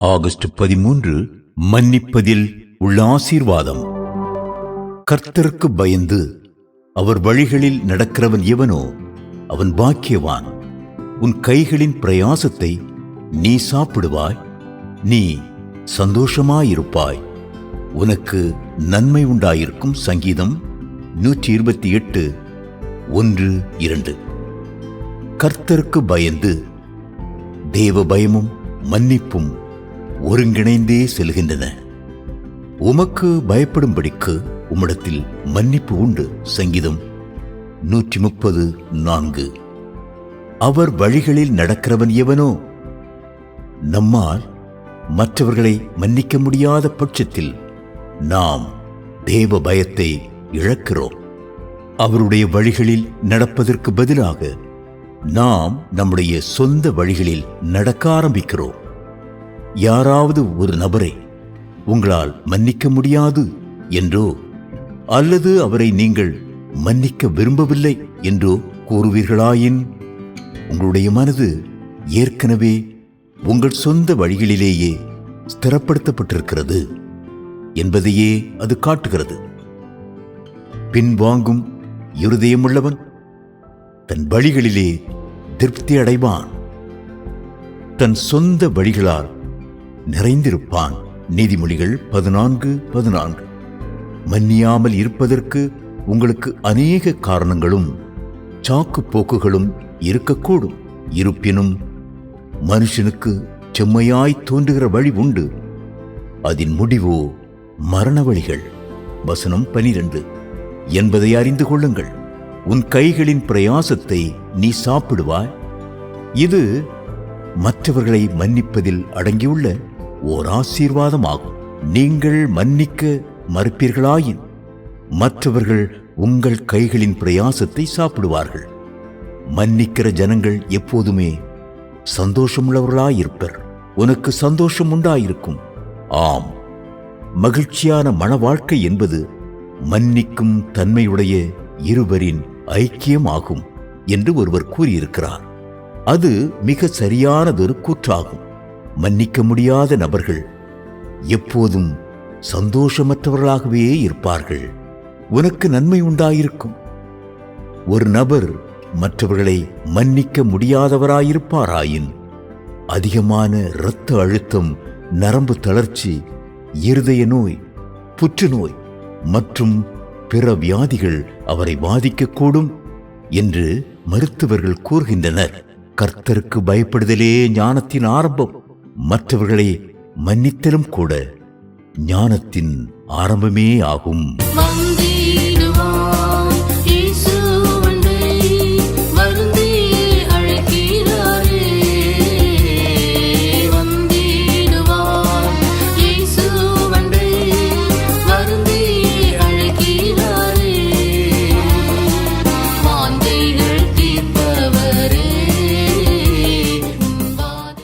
August பதிமூன்று மன்னிப்பதில் உள்ள ஆசீர்வாதம். கர்த்தருக்கு பயந்து அவர் வழிகளில் நடக்கிறவன் எவனோ அவன் பாக்கியவான். உன் கைகளின் பிரயாசத்தை நீ சாப்பிடுவாய் நீ சந்தோஷமாயிருப்பாய். உனக்கு நன்மை உண்டாயிருக்கும் சங்கீதம் நூற்றி இருபத்தி எட்டு ஒன்று இரண்டு. கர்த்தருக்கு பயந்து தேவ பயமும் மன்னிப்பும் ஒருங்கிணைந்தே செல்கின்றன. உமக்கு பயப்படும்படிக்கு உம்மிடத்தில் மன்னிப்பு உண்டு சங்கீதம் நூற்றி முப்பது நான்கு. அவர் வழிகளில் நடக்கிறவன் எவனோ? நம்மால் மற்றவர்களை மன்னிக்க முடியாத பட்சத்தில் நாம் தேவ பயத்தை இழக்கிறோம். அவருடைய வழிகளில் நடப்பதற்கு பதிலாக நாம் நம்முடைய சொந்த வழிகளில் நடக்க ஆரம்பிக்கிறோம். யாராவது ஒரு நபரை உங்களால் மன்னிக்க முடியாது என்றோ அல்லது அவரை நீங்கள் மன்னிக்க விரும்பவில்லை என்றோ கூறுவீர்களாயின்? உங்களுடைய மனது ஏற்கனவே உங்கள் சொந்த வழிகளிலேயே ஸ்திரப்படுத்தப்பட்டிருக்கிறது என்பதையே அது காட்டுகிறது. பின்வாங்கும் இருதயமுள்ளவன் தன் வழிகளிலே திருப்தி அடைவான். தன் சொந்த வழிகளால் நிறைந்திருப்பான். நீதிமொழிகள் பதினான்கு பதினான்கு. மன்னியாமல் இருப்பதற்கு உங்களுக்கு அநேக காரணங்களும் சாக்கு போக்குகளும் இருக்கக்கூடும். இருப்பினும் மனுஷனுக்கு செம்மையாய் தோன்றுகிற வழி உண்டு. அதன் முடிவோ மரண வழிகள். வசனம் பனிரெண்டு. என்பதை அறிந்து கொள்ளுங்கள். உன் கைகளின் பிரயாசத்தை நீ சாப்பிடுவாய். இது மற்றவர்களை மன்னிப்பதில் அடங்கியுள்ள ஓர் ஆசீர்வாதமாகும். நீங்கள் மன்னிக்க மறுப்பீர்களாயின் மற்றவர்கள் உங்கள் கைகளின் பிரயாசத்தை சாப்பிடுவார்கள். மன்னிக்கிற ஜனங்கள் எப்போதுமே சந்தோஷமுள்ளவர்களாயிருப்பர். உனக்கு சந்தோஷம் உண்டாயிருக்கும். ஆம் மகிழ்ச்சியான மன வாழ்க்கை என்பது மன்னிக்கும் தன்மையுடைய இருவரின் ஐக்கியமாகும் என்று ஒருவர் கூறியிருக்கிறார். அது மிக சரியானதொரு கூற்றாகும். மன்னிக்க முடியாத நபர்கள் எப்போதும் சந்தோஷமற்றவர்களாகவே இருப்பார்கள். உனக்கு நன்மை உண்டாயிருக்கும். ஒரு நபர் மற்றவர்களை மன்னிக்க முடியாதவராயிருப்பாராயின் அதிகமான இரத்த அழுத்தம் நரம்பு தளர்ச்சி இருதய நோய் புற்றுநோய் மற்றும் பிற வியாதிகள் அவரை பாதிக்கக்கூடும் என்று மருத்துவர்கள் கூறுகின்றனர். கர்த்தருக்கு பயப்படுதலே ஞானத்தின் ஆரம்பம். மற்றவர்களை மன்னித்தலும் கூட ஞானத்தின் ஆரம்பமே ஆகும்.